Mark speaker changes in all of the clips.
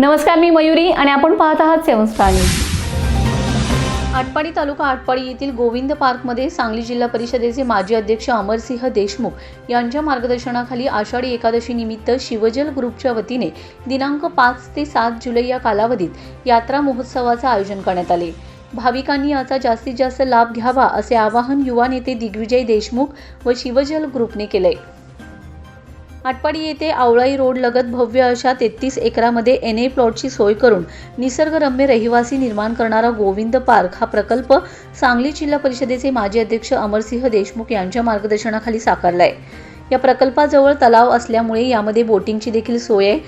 Speaker 1: नमस्कार मी मयुरी आणि आपण पाहत आहात seven star news. Atpadi taluka Atpadi येथील गोविंद पार्कमध्ये सांगली जिल्हा परिषदेचे माजी अध्यक्ष अमरसिंह देशमुख यांच्या मार्गदर्शनाखाली आषाढी एकादशी निमित्त शिवजल ग्रुपच्या वतीने दिनांक पाच ते सात जुलै या कालावधीत यात्रा महोत्सवाचे आयोजन करण्यात आले. भाविकांनी याचा जास्तीत जास्त लाभ घ्यावा असे आवाहन युवा नेते दिग्विजय देशमुख व शिवजल ग्रुपने केले. आटपाडी येथे आवळाई रोड लगत भव्य अशा तेहतीस एकरामध्ये एन ए प्लॉटची सोय करून निसर्गरम्य रहिवासी निर्माण करणारा गोविंद पार्क हा प्रकल्प सांगली जिल्हा परिषदेचे माजी अध्यक्ष अमरसिंह देशमुख यांच्या मार्गदर्शनाखाली साकारलाय. या प्रकल्पाजवळ तलाव असल्यामुळे यामध्ये बोटिंगची देखील सोय आहे.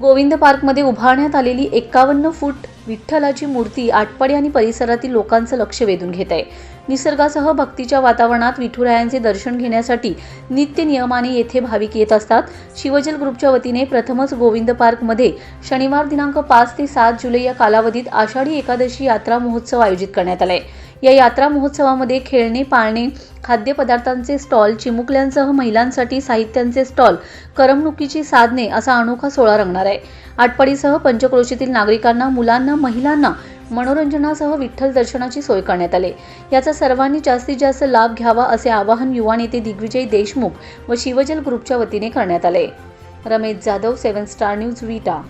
Speaker 1: गोविंद पार्कमध्ये उभारण्यात आलेली एकावन्न फूट विठ्ठलाची मूर्ती आटपाडी आणि परिसरातील लोकांचं लक्ष वेधून घेत आहे. निसर्गासह भक्तीच्या वातावरणात विठुरायांचे दर्शन घेण्यासाठी नित्य नियमाने येथे भाविक येत असतात. शिवजल ग्रुपच्या वतीने प्रथमच गोविंद पार्कमध्ये शनिवार दिनांक पाच ते सात जुलै या कालावधीत आषाढी एकादशी यात्रा महोत्सव आयोजित करण्यात आलाय. या यात्रा महोत्सवामध्ये खेळणे पाळणे खाद्यपदार्थांचे स्टॉल चिमुकल्यांसह महिलांसाठी साहित्यांचे स्टॉल करमणुकीची साधने असा अनोखा सोहळा रंगणार आहे. आटपाडीसह पंचक्रोशीतील नागरिकांना मुलांना महिलांना मनोरंजनासह विठ्ठल दर्शनाची सोय करण्यात आली. याचा सर्वांनी जास्तीत जास्त लाभ घ्यावा असे आवाहन युवा नेते दिग्विजय देशमुख व शिवजल ग्रुपच्या वतीने करण्यात आले. Ramesh Jadhav seven star news Vita.